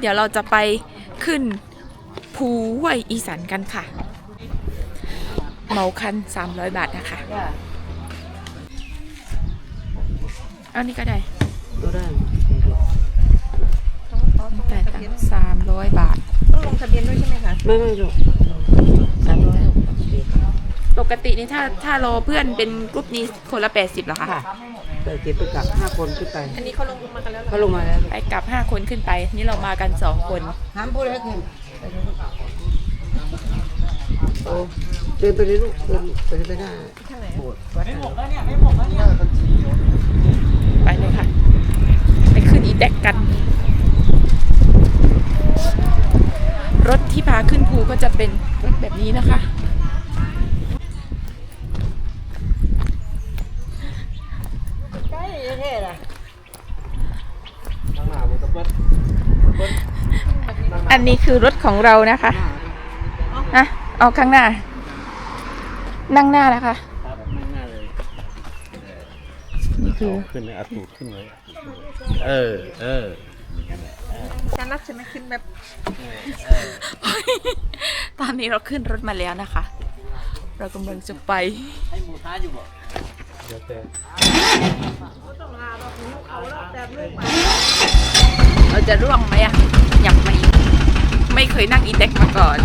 เดี๋ยวเราจะไปขึ้นภูห้วยอีสานกันค่ะเหมาคัน 300 บาทนะคะ เอานี่ก็ได้ก็ได้แต่สามร้อยบาท ต้องลงทะเบียนด้วยใช่ไหมคะ ไม่ไม่ลูกสามร้อย ปกตินี่ถ้าถ้ารอเพื่อนเป็นกรุ๊ปนี้คนละ 80เหรอคะค่ะเปิดเก็บไปกลับห้าคนขึ้นไปอันนี้เขาลงมากันแล้วเหรอเขาลงมาแล้วไปกลับ 5 คนขึ้นไป นี่เรามากัน 2 คน ห้ามพูดอะไรขึ้นโอ้เดินไปเลยลูกเดินไปเลยไปหน้าข้างไหนโบสถ์วัดไปเลยค่ะ ไปขึ้นอีแดกกัน รถที่พาขึ้นภูก็จะเป็นรถแบบนี้นะคะ ใกล้แค่ละ อั นนี้คือรถของเรานะคะนะเอาข้างหน้า นั่งหน้านะคะ นี่คือขึ้นเลยเอาตูดขึ้นเลย เออ เออการนัดใช่ไหมขึ้นแบบ ตอนนี้เราขึ้นรถมาแล้วนะคะ เรากำลังจะไปเราจะร่วงไหมอะอยากไม่ ไม่เคยนั่งอีแต็กมาก่อน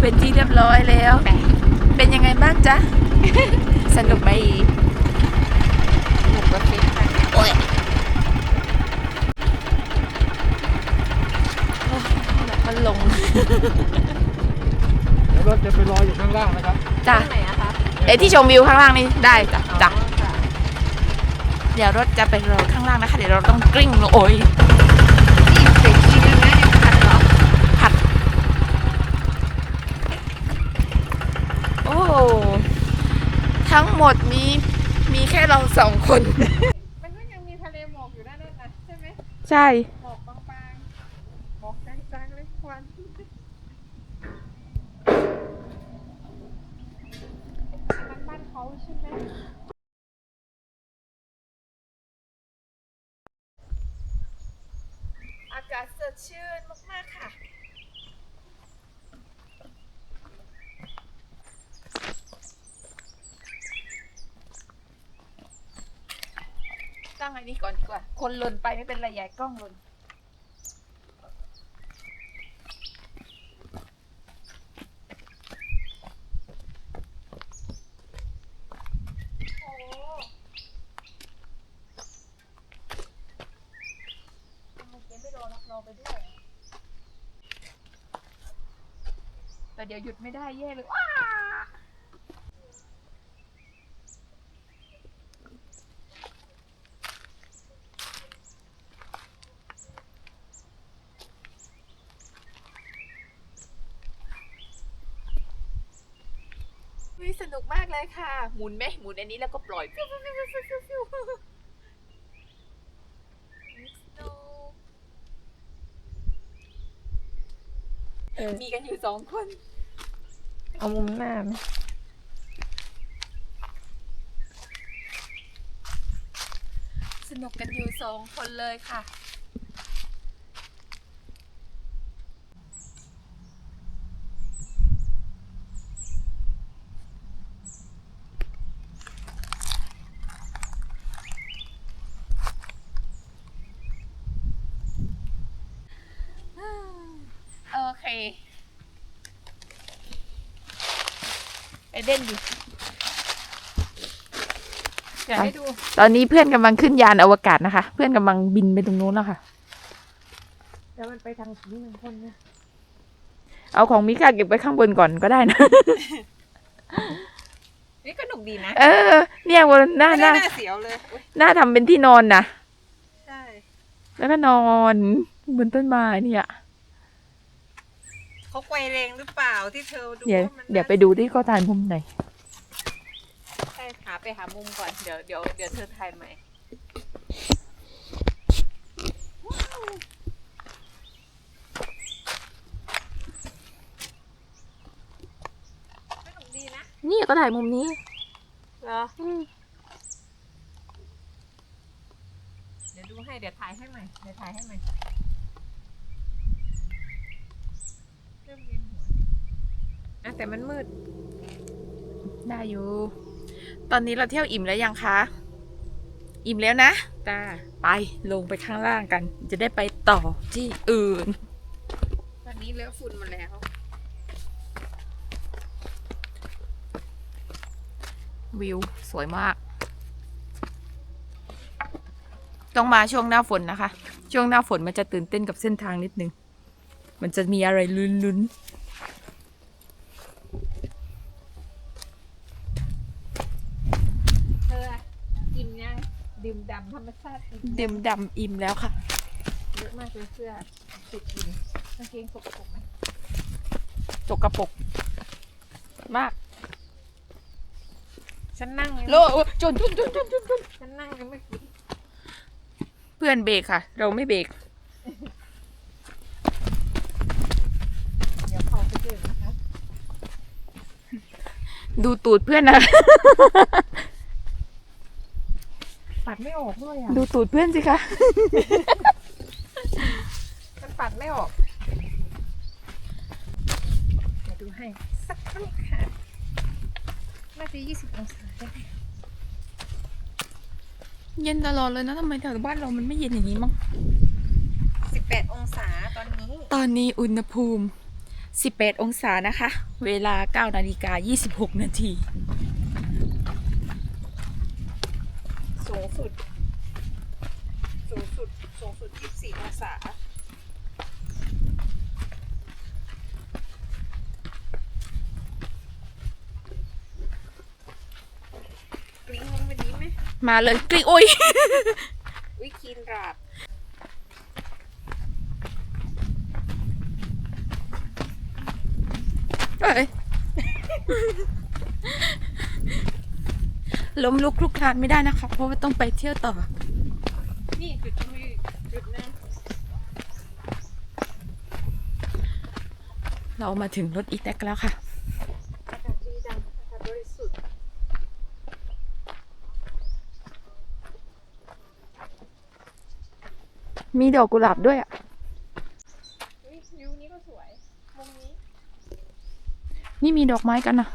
เป็นที่เรียบร้อยแล้ว เป็นยังไงบ้างจ๊ะ สนุกไหมหนุกกว่าฟิตค่ะโอ้ยแล้วก็ลงเดี๋ยวรถจะไปรออยู่ข้างล่างนะครับ จ้ะข้างไอที่ชมวิวข้างล่างนี่ได้จ้ะจ้ะเดี๋ยวรถจะไปรอข้างล่างนะคะ เดี๋ยวเราต้องกลิ้งลงโอ้ย นี่เป็นที่นึงนะยังขัดเหรอ ผัด โอ้ ทั้งหมดนี้มีแค่เราสองคน มันก็ยังมีทะเลหมอกอยู่ด้านนั้นนะใช่ไหมใช่ หมอกบางๆหมอกจางๆเลยควันเขาใช่ไหมอากาศสดชื่นมากๆค่ะ ตั้งอันนี้ก่อนดีกว่า คนหล่นไปไม่เป็นไรใหญ่กล้องหล่นโอ้ทำไมเจ๊ไม่รอรับเราไปด้วยอะแต่เดี๋ยวหยุดไม่ได้แย่เลยว้าเฮ้ยส นุกมากเลยค่ะ หมุนไหมหมุนอันนี้แล้วก็ปล่อยฟิวฟิวฟิวฟิวฟิวฟิวฟิว Snow เออมีกันอยู่สองคน เอามุมหน้าไหมสนุกกันอยู่สองคนเลยค่ะ ไปเล่นดิอยากให้ดู ตอนนี้เพื่อนกำลังขึ้นยานอวกาศนะคะ เพื่อนกำลังบินไปตรงนู้นแล้วค่ะ แล้วมันไปทางนี้หนึ่งคนเนี่ยเอาของมิก้าเก็บไว้ข้างบนก่อนก็ได้นะ นี่ก็หนุกดีนะเออ เนี่ยบนหน้าไม่หได้น้าน่าเสียวเลยอุ๊ยหน้าทำเป็นที่นอนนะ ใช่ แล้วก็นอนบนต้นไม้เนี่ย เขาไกวแรงหรือเปล่าที่เธอดูเดี๋ยวว่ามันเดี๋ยวไปดูที่เขาถ่ายมุมไหนอยใช่หาไปหามุมก่อนเดี๋ยวเดี๋ยวเดี๋ยวเธอถ่ายใหม่สนุกดีนะนี่ก็ถ่ายมุมนี้เหรอเดี๋ยวดูให้เดี๋ยวถ่ายให้ใหม่เดี๋ยวถ่ายให้ใหม่เริ่มเวียนหัวอะ แต่มันมืด ได้อยู่ ตอนนี้เราเที่ยวอิ่มแล้วยังคะ อิ่มแล้วนะตาไปลงไปข้างล่างกัน จะได้ไปต่อที่อื่น ตอนนี้เลอะฝุ่นหมาแล้ว วิวสวยมาก ต้องมาช่วงหน้าฝนนะคะ ช่วงหน้าฝนมันจะตื่นเต้นกับเส้นทางนิดนึง มันจะมีอะไรลุ้นเธออะกินยัง ดื่มดำธรรมชาติๆดื่มดำอิ่มแล้วค่ะ เยอะมากเลยเสื้อติดกินกางเกงสกปรกไหมตกกระปรกมาก ฉันนั่งยังโลจนจนจนจนจนจนฉันนั่งยังไม่กินเพื่อนเบรกค่ะ เราไม่เบรกเดี๋ยวเขาไปเจอนะคะ ดูตูดเพื่อนนะ ปัดไม่ออกด้วยอะดูตูดเพื่อนสิคะ มันปัดไม่ออกเดี๋ยวดูให้สักครั้งค่ะน่าจะยี่สิบองศาได้ไหมเย็นตลอดเลยนะทำไมแถวบ้านเรามันไม่เย็นอย่างนี้มั้งสิบแปดองศาตอนนี้ ตอนนี้อุณหภูมิ 18 องศานะคะ เวลา 9 นาฬิกา 26 นาที สูงสุด สูงสุด สูงสุดยี่สิบสี่องศา กลิ้งลงไปนี้ไหมมาเลยกลิ้งโอ้ย วิคีนราบเอ้ย ล้มลุกคลุกคลานไม่ได้นะคะ เพราะว่าต้องไปเที่ยวต่อ นี่จุดชมวิจุดน้นเรามาถึงรถอีแท็กแล้วค่ะอากาศดีจังอากาศบริสุทธิ์มีดอกกุหลาบด้วยอะวิวนี้ก็สวยมุมนี้ นี่มีดอกไม้กันนะ